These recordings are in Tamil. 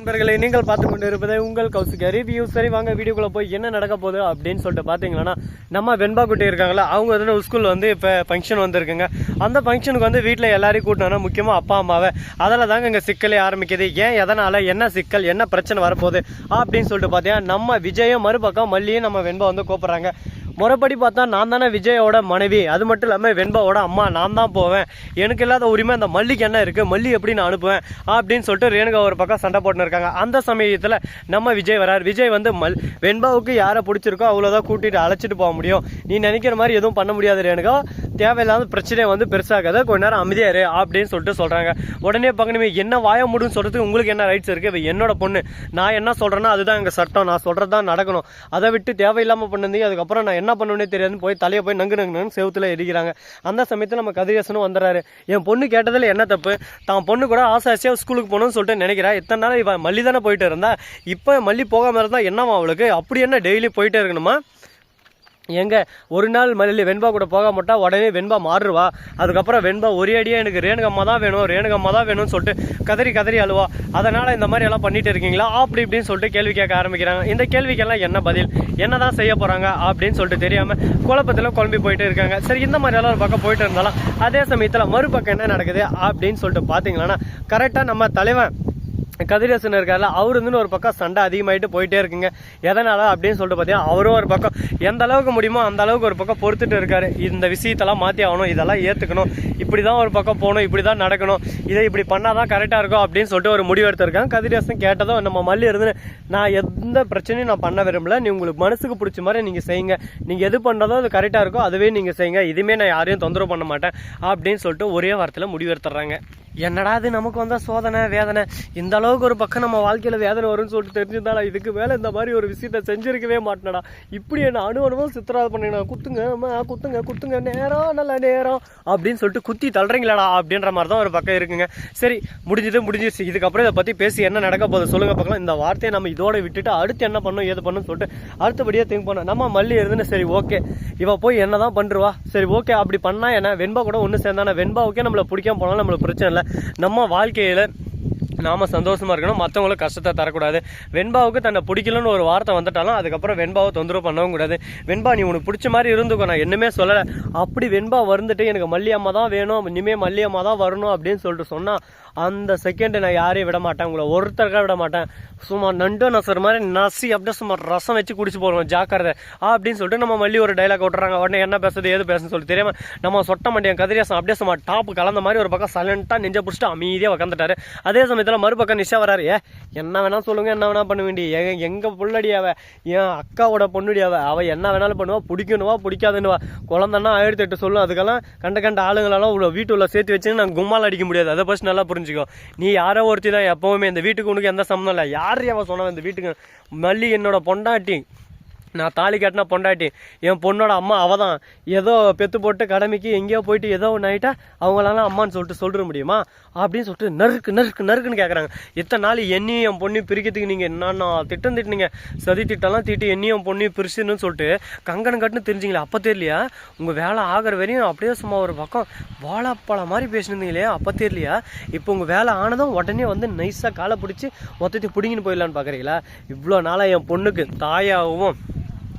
நண்பர்களை நீங்கள் பார்த்து கொண்டு உங்கள் கௌசிக ரிவ்யூ சரி வாங்க வீடியோக்குள்ள போய் என்ன நடக்க போகுது அப்படின்னு சொல்லிட்டு பார்த்தீங்கன்னா நம்ம வெண்பா குட்டி இருக்காங்களா அவங்க வந்து ஸ்கூலில் வந்து இப்போ ஃபங்க்ஷன் வந்திருக்குங்க. அந்த ஃபங்க்ஷனுக்கு வந்து வீட்டில் எல்லாரையும் கூட்டினோன்னா முக்கியமாக அப்பா அம்மாவை. அதில் தாங்க இங்கே சிக்கலே ஆரம்பிக்குது. ஏன் எதனால் என்ன சிக்கல் என்ன பிரச்சனை வரப்போகுது அப்படின்னு சொல்லிட்டு பார்த்தீங்கன்னா நம்ம விஜயம் மறுபக்கம் மல்லியும் நம்ம வெண்பா வந்து கூப்பிட்றாங்க. முறைப்படி பார்த்தா நான் தானே விஜயோட மனைவி. அது மட்டும் இல்லாமல் வெண்பாவோட அம்மா நான் தான் போவேன். எனக்கு இல்லாத உரிமை அந்த மல்லிக்கு என்ன இருக்குது மல்லி எப்படி நான் அனுப்புவேன்? அப்படின்னு சொல்லிட்டு ரேணுகா ஒரு பக்கம் சண்டை போட்டுன்னு இருக்காங்க. அந்த சமயத்தில் நம்ம விஜய் வரார். விஜய் வந்து மல் வெண்பாவுக்கு யாரை பிடிச்சிருக்கோ அவ்வளோதான் கூட்டிகிட்டு அழைச்சிட்டு போக முடியும். நீ நினைக்கிற மாதிரி எதுவும் பண்ண முடியாது ரேணுகா. தேவையில்லாத பிரச்சனையை வந்து பெருசாகாத கொஞ்ச நேரம் அமைதியா இரு அப்படின்னு சொல்லிட்டு சொல்கிறாங்க உடனே பார்க்கணுமே என்ன வாய முடின்னு சொல்கிறதுக்கு உங்களுக்கு என்ன ரைட்ஸ் இருக்குது இப்போ என்னோட பொண்ணு. நான் என்ன சொல்கிறேன்னா அதுதான் எங்கள் சட்டம். நான் சொல்கிறது தான் நடக்கணும். அதை விட்டு தேவையில்லாமல் பண்ணி அதுக்கப்புறம் நான் என்ன பண்ணுவேனே தெரியாதுன்னு போய் தலையை போய் நங்கு நங்குன்னு செவுத்துல எரிக்கிறாங்க. அந்த சமயத்தில் நம்ம கதிரேசனும் வந்துடுறாரு என் பொண்ணு கேட்டதில் என்ன தப்பு? தான் பொண்ணு கூட ஆசை ஆசையாக ஸ்கூலுக்கு போகணும்னு சொல்லிட்டு நினைக்கிறா. இத்தனை நாள் இவன் மல்லி தானே போயிட்டு இருந்தா? இப்போ மல்லி போகாமல் இருந்தால் என்னவா அவளுக்கு? அப்படி என்ன டெய்லி போயிட்டே இருக்கணுமா? எங்க? ஒரு நாள் மல்லி வெண்பா கூட போக மாட்டா உடனே வெண்பா மாறுவா அதுக்கப்புறம் வெண்பா ஒரே அடியாக எனக்கு ரேணுகம்மா தான் வேணும் ரேணுகம்மா தான் வேணும்னு சொல்லிட்டு கதறி கதறி அழுவா. அதனால் இந்த மாதிரி எல்லாம் பண்ணிட்டு இருக்கீங்களா? அப்படி இப்படின்னு சொல்லிட்டு கேள்வி கேட்க ஆரம்பிக்கிறாங்க. இந்த கேள்விக்கெல்லாம் என்ன பதில்? என்ன தான் செய்ய போகிறாங்க அப்படின்னு சொல்லிட்டு தெரியாமல் குழப்பத்தில் குழம்பி போயிட்டு இருக்காங்க. சரி இந்த மாதிரி எல்லாம் ஒரு பக்கம் போயிட்டு இருந்தாலும் அதே சமயத்தில் மறுபக்கம் என்ன நடக்குது அப்படின்னு சொல்லிட்டு பார்த்தீங்கன்னா கரெக்டாக நம்ம தலைவன் கதிரேசன் இருக்கார்ல அவர் வந்து ஒரு பக்கம் சண்டை அதிகமாயிட்டு போயிட்டே இருக்குங்க. எதனால அப்படின்னு சொல்லிட்டு பார்த்தீங்கன்னா அவரும் ஒரு பக்கம் எந்த அளவுக்கு முடியுமோ அந்த அளவுக்கு ஒரு பக்கம் பொறுத்துட்டு இருக்காரு. இந்த விஷயத்தெல்லாம் மாற்றி ஆகணும் இதெல்லாம் ஏற்றுக்கணும் இப்படி தான் ஒரு பக்கம் போகணும் இப்படி தான் நடக்கணும். இதை இப்படி பண்ணால் தான் கரெக்டாக இருக்கும் அப்படின்னு சொல்லிட்டு ஒரு முடிவு எடுத்திருக்காங்க. கதிரேசன் கேட்டதும் நம்ம மல்லி இருந்து நான் எந்த பிரச்சனையும் நான் பண்ண விரும்பல. நீ உங்களுக்கு மனசுக்கு பிடிச்ச மாதிரி நீங்கள் செய்யுங்க. நீங்கள் எது பண்ணுறதோ அது கரெக்டாக இருக்கோ அதுவே நீங்கள் செய்யுங்க. இதுவுமே நான் யாரையும் தொந்தரவு பண்ண மாட்டேன் அப்படின்னு சொல்லிட்டு ஒரே வாரத்தில் முடிவு எடுத்துடுறாங்க. என்னடா இது நமக்கு வந்தால் சோதனை வேதனை? இந்த அளவுக்கு ஒரு பக்கம் நம்ம வாழ்க்கையில் வேதனை வரும்னு சொல்லிட்டு தெரிஞ்சிருந்தாடா இதுக்கு மேலே இந்த மாதிரி ஒரு விஷயத்த செஞ்சிருக்கவே மாட்டேனடா. இப்படி என்ன அணு அனுபவம் சித்திராது பண்ணினா குத்துங்க அம்மா குத்துங்க குத்துங்க. நேரம் நல்ல நேரம். அப்படின்னு சொல்லிட்டு குத்தி தள்ளுறீங்களாடா அப்படின்ற மாதிரி தான் ஒரு பக்கம் இருக்குங்க. சரி முடிஞ்சது முடிஞ்சிருச்சு. இதுக்கப்புறம் இதை பற்றி பேசி என்ன நடக்க போகுது சொல்லுங்க பார்க்கலாம். இந்த வார்த்தையை நம்ம இதோட விட்டுட்டு அடுத்து என்ன பண்ணணும் ஏது பண்ணணும்னு சொல்லிட்டு அடுத்தபடியாக திங்க் பண்ணோம் நம்ம மல்லி இருந்துன்னு சரி ஓகே இவள் போய் என்ன தான் பண்ணுருவா சரி ஓகே அப்படி பண்ணா என்ன? வெண்பா கூட ஒன்று சேர்ந்தானே? வெண்பாவுக்கே நம்மளை பிடிக்காம போனாலும் நம்மளுக்கு பிரச்சனை இல்லை. நம்ம வாழ்க்கையில் நாம சந்தோஷமா இருக்கணும். மற்றவங்களுக்கு கஷ்டத்தை தரக்கூடாது. வெண்பாவுக்கு தன்னை பிடிக்கலன்னு ஒரு வார்த்தை வந்துட்டாலும் அதுக்கப்புறம் வெண்பாவை தொந்தரவு பண்ணவும் கூடாது. வெண்பா நீ உனக்கு பிடிச்ச மாதிரி இருந்துக்கோ. நான் என்னமே சொல்லலை. அப்படி வெண்பா வந்துட்டு எனக்கு மல்லியம்மா தான் வேணும். இனிமேல் மல்லியம்மா தான் வரணும் அப்படின்னு சொல்லிட்டு சொன்னால் அந்த செகண்ட் நான் யாரையும் விட மாட்டேன். உங்களை ஒருத்தருக்காக விட மாட்டேன். சும்மா நண்டு நசுற மாதிரி நசி அப்படியே சும்மா ரசம் வச்சு குடிச்சு போடுவோம் ஜாக்கிரதை. அப்படின்னு சொல்லிட்டு நம்ம மல்லி ஒரு டைலாக் விட்டுறாங்க. உடனே என்ன பேசுறது ஏது பேசுன்னு சொல்லி தெரியாம நம்ம சொட்ட மாட்டேன் கதிரியாசம் அப்படியே சும்மா டாப் கலந்த மாதிரி ஒரு பக்கம் சைலண்டாக நெஞ்ச பிடிச்சிட்டு அமைதியாக உட்காந்துட்டாரு அதே சமயத்தில் மறுபக்கம் நிஷா வராரு. ஏ என்ன வேணால் சொல்லுங்க என்ன வேணால் பண்ண வேண்டிய எங்க எங்கள் புள்ளடி அவ? என் அக்காவோட பொண்ணுடி அவ? அவள் என்ன வேணாலும் பண்ணுவா பிடிக்கணுவா பிடிக்காதுன்னுவா? குழந்தைன்னா ஆயிரத்தி எட்டு சொல்லும் அதுக்கெல்லாம் கண்ட கண்ட ஆளுங்களெல்லாம் உள்ள வீட்டுள்ள சேர்த்து வச்சுன்னு நான் கும்மால் அடிக்க முடியாது. அதை ஃபஸ்ட் நல்லா புரிஞ்சுக்கோ. நீ யாரோ ஒருத்தி தான் எப்பவுமே. இந்த வீட்டுக்கு உனக்கு எந்த சம்மந்தம் இல்லை. யார் அவள் சொன்னவன் இந்த வீட்டுக்கு? மல்லி என்னோட பொண்டாட்டி. நான் தாலி கட்டின பொண்டாட்டி என் பொண்ணோட அம்மா அவள் தான் ஏதோ பெத்து போட்டு கடமைக்கு எங்கேயோ போயிட்டு ஏதோ ஒன்று ஆகிட்டா அவங்களால அம்மான்னு சொல்லிட்டு சொல்லிட முடியுமா? அப்படின்னு சொல்லிட்டு நறுக்கு நறுக்கு நறுக்குன்னு கேட்குறாங்க இத்தனை நாள் என்னையும் என் பொண்ணையும் பிரிக்கிறதுக்கு நீங்கள் என்னென்ன திட்டம் திட்டினீங்க? சதி திட்டம்லாம் திட்டி என்னையும் என் பொண்ணையும் பிரிச்சுன்னு சொல்லிட்டு கங்கணம் கட்டுன்னு தெரிஞ்சிங்களா அப்போ தெரியலையா? உங்கள் வேலை ஆகிற வரையும் அப்படியே சும்மா ஒரு பக்கம் வாழைப்பழம் மாதிரி பேசினீங்களே அப்போ தெரியலையா? இப்போ உங்கள் வேலை ஆனதும் உடனே வந்து நைஸாக காலை பிடிச்சி மொத்தத்தை பிடிங்கின்னு போயிடலான்னு பார்க்குறீங்களா இவ்வளோ நாளாக என் பொண்ணுக்கு தாயாகவும்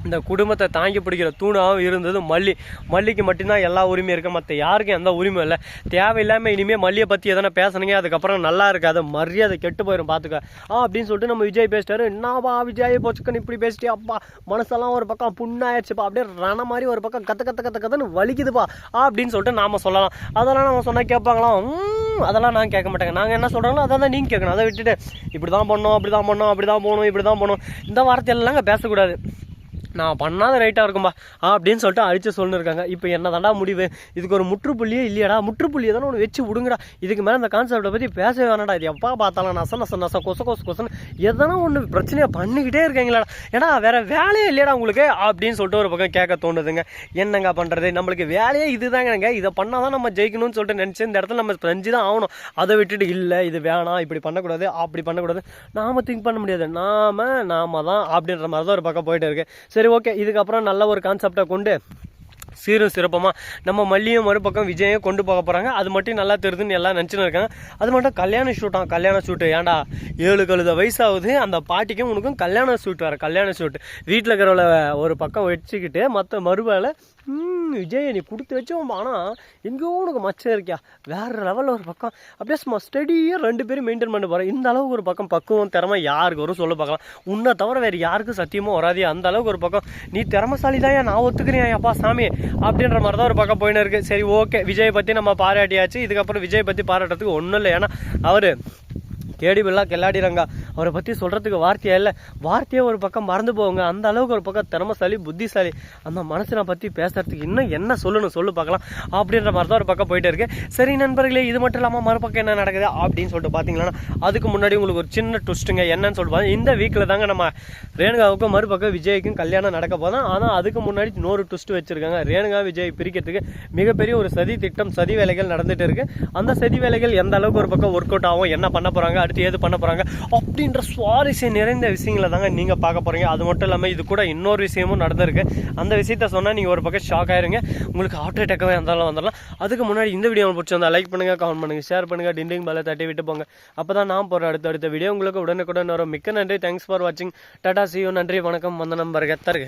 இந்த குடும்பத்தை தாங்கி பிடிக்கிற தூணாகவும் இருந்தது. மல்லி மல்லிக்கு மட்டும்தான் எல்லா உரிமையும் இருக்கு. மற்ற யாருக்கும் எந்த உரிமையும் இல்லை. தேவையில்லாமல் இனிமேல் மல்லியை பற்றி எதனா பேசுனீங்க அதுக்கப்புறம் நல்லா இருக்காது. மரியாதை கெட்டு போயிடும் பார்த்துக்க ஆ அப்படின்னு சொல்லிட்டு நம்ம விஜய் பேசிட்டாரு. என்னப்பா விஜய்? போச்சுக்கன்னு இப்படி பேசிட்டு அப்பா மனசெல்லாம் ஒரு பக்கம் புண்ணாயிடுச்சுப்பா அப்படியே ரண மாதிரி ஒரு பக்கம் கத்த கத்த கத்த கத்தன்னு வலிக்குதுப்பா. அப்படின்னு சொல்லிட்டு நாம சொல்லலாம். அதெல்லாம் நம்ம சொன்னால் கேட்பாங்களாம் "ம், அதெல்லாம் நான் கேட்க மாட்டேங்க. நாங்கள் என்ன சொல்கிறாங்களோ அதை தான் நீங்கள் கேட்கணும். அதை விட்டுட்டு இப்படி தான் பண்ணோம் அப்படி தான் பண்ணோம் அப்படி தான் போகணும் இப்படி தான் போகணும். இந்த வார்த்தையெல்லாம் பேசக்கூடாது. நான் பண்ணாத ரைட்டாக இருக்கும்பா. ஆ அப்படின்னு சொல்லிட்டு அழிச்சு சொல்லிருக்காங்க இப்போ என்ன தாண்டா முடிவு? இதுக்கு ஒரு முற்றுப்புள்ளியே இல்லையாடா. முற்றுப்புள்ளியை தானே ஒன்று வச்சு விடுங்கடா. இதுக்கு மேலே இந்த கான்செப்டை பற்றி பேசவே வேணாடா இது எப்பா பார்த்தாலும் நச நச நச கொச கொச கொசன்னு எதனா ஒன்று பிரச்சனையாக பண்ணிக்கிட்டே இருக்கீங்களாடா. ஏன்னா வேறு வேலையே இல்லையாடா உங்களுக்கு? அப்படின்னு சொல்லிட்டு ஒரு பக்கம் கேட்க தோணுதுங்க. என்னங்க பண்ணுறது நம்மளுக்கு வேலையே இதுதாங்க இதை பண்ணால் தான் நம்ம ஜெயிக்கணும்னு சொல்லிட்டு நினச்சி இந்த இடத்துல நம்ம செஞ்சு தான் ஆகணும். அதை விட்டுட்டு இல்லை இது வேணாம் இப்படி பண்ணக்கூடாது அப்படி பண்ணக்கூடாது. நாம் திங்க் பண்ண முடியாது. நாம் நாம தான் அப்படின்ற மாதிரி தான் ஒரு பக்கம் போயிட்டு இருக்கு. சரி ஓகே இதுக்கப்புறம் நல்ல ஒரு கான்செப்டை கொண்டு சீரும் சிறப்பமாக நம்ம மல்லியும் மறுபக்கம் விஜயம் கொண்டு போக போகிறாங்க அது மட்டும் நல்லா தெரியுதுன்னு எல்லாம் நினச்சின்னு இருக்காங்க. அது மட்டும் கல்யாண ஷூட்டான் கல்யாண ஷூட்டு ஏன்டா? ஏழு கழுத வயசாகுது. அந்த பாட்டிக்கும் உனக்கும் கல்யாண ஷூட் வேறு கல்யாண ஷூட் வீட்டில் இருக்கிறவள ஒரு பக்கம் வச்சுக்கிட்டு மற்ற மறுவேளை ம், விஜய் நீ கொடுத்து வச்சோம். ஆனால் எங்கேயோ உனக்கு மச்சம் இருக்கியா வேற லெவலில் ஒரு பக்கம். அப்படியே சும்மா ஸ்டடியாக ரெண்டு பேரும் மெயின்டைன் பண்ண போகிறேன் இந்த அளவுக்கு ஒரு பக்கம் பக்குவம் திறமை யாருக்கு வரும் சொல்ல பார்க்கலாம். உன்னை தவிர வேறு யாருக்கும் சத்தியமும் வராதே. அந்த அளவுக்கு ஒரு பக்கம். நீ திறமசாலி தான் நான் ஒத்துக்கிறேன். அப்பா சாமி. அப்படின்ற மாதிரி தான் ஒரு பக்கம் போயின்னு இருக்கு. சரி ஓகே விஜய் பற்றி நம்ம பாராட்டியாச்சு. இதுக்கப்புறம் விஜய் பற்றி பாராட்டுறதுக்கு ஒன்றும் இல்லை. ஏன்னா அவர் கேடி பில்லா கில்லாடிறாங்க. அவரை பற்றி சொல்கிறதுக்கு வார்த்தையே இல்லை. வார்த்தையே ஒரு பக்கம் மறந்து போவாங்க அந்த அளவுக்கு ஒரு பக்கம் திறமசாலி புத்திசாலி. அந்த மனசனை பற்றி பேசுறதுக்கு இன்னும் என்ன சொல்லணும் சொல்லு பார்க்கலாம். அப்படின்ற மாதிரி தான் ஒரு பக்கம் போயிட்டு இருக்கு. சரி நண்பர்களே இது மட்டும் இல்லாமல் மறுபக்கம் என்ன நடக்குது அப்படின்னு சொல்லிட்டு பார்த்தீங்கன்னா அதுக்கு முன்னாடி உங்களுக்கு ஒரு சின்ன ட்விஸ்ட்டுங்க என்னன்னு சொல்லிட்டு இந்த வீக்கில் தாங்க நம்ம ரேணுகாவுக்கும் மறுபக்கம் விஜய்க்கும் கல்யாணம் நடக்க போதும் ஆனால் அதுக்கு முன்னாடி இன்னொரு ட்விஸ்ட் வச்சிருக்காங்க. ரேணுகா விஜய் பிரிக்கிறதுக்கு மிகப்பெரிய ஒரு சதி திட்டம் சதி வேலைகள் நடந்துட்டு இருக்கு. அந்த சதி வேலைகள் எந்த அளவுக்கு ஒரு பக்கம் ஒர்க் அவுட் ஆகும் என்ன பண்ண போறாங்க அடுத்து ஏது பண்ண போகிறாங்க அப்படின்ற சுவாரஸ்யம் நிறைந்த விஷயங்களை தாங்க நீங்கள் பார்க்க போகிறீங்க அது மட்டும் இல்லாமல் இது கூட இன்னொரு விஷயமும் நடந்திருக்கு. அந்த விஷயத்த சொன்னால் நீங்கள் ஒரு பக்கம் ஷாக் ஆயிருங்க. உங்களுக்கு ஹார்ட் அட்டாக்கவே இருந்தாலும் வந்துடலாம். அதுக்கு முன்னாடி இந்த வீடியோ பிடிச்சிருந்தா லைக் பண்ணுங்கள் கமெண்ட் பண்ணுங்கள் ஷேர் பண்ணுங்கள் டிண்டிங் பல தட்டி விட்டு போங்க. அப்போ தான் நான் போகிற அடுத்த அடுத்த வீடியோ உங்களுக்கு உடனுக்குடன் வரும். மிக்க நன்றி. தேங்க்ஸ் ஃபார் வாட்சிங் டாடா சியூ நன்றி வணக்கம். வந்தனம் வருக. தருக.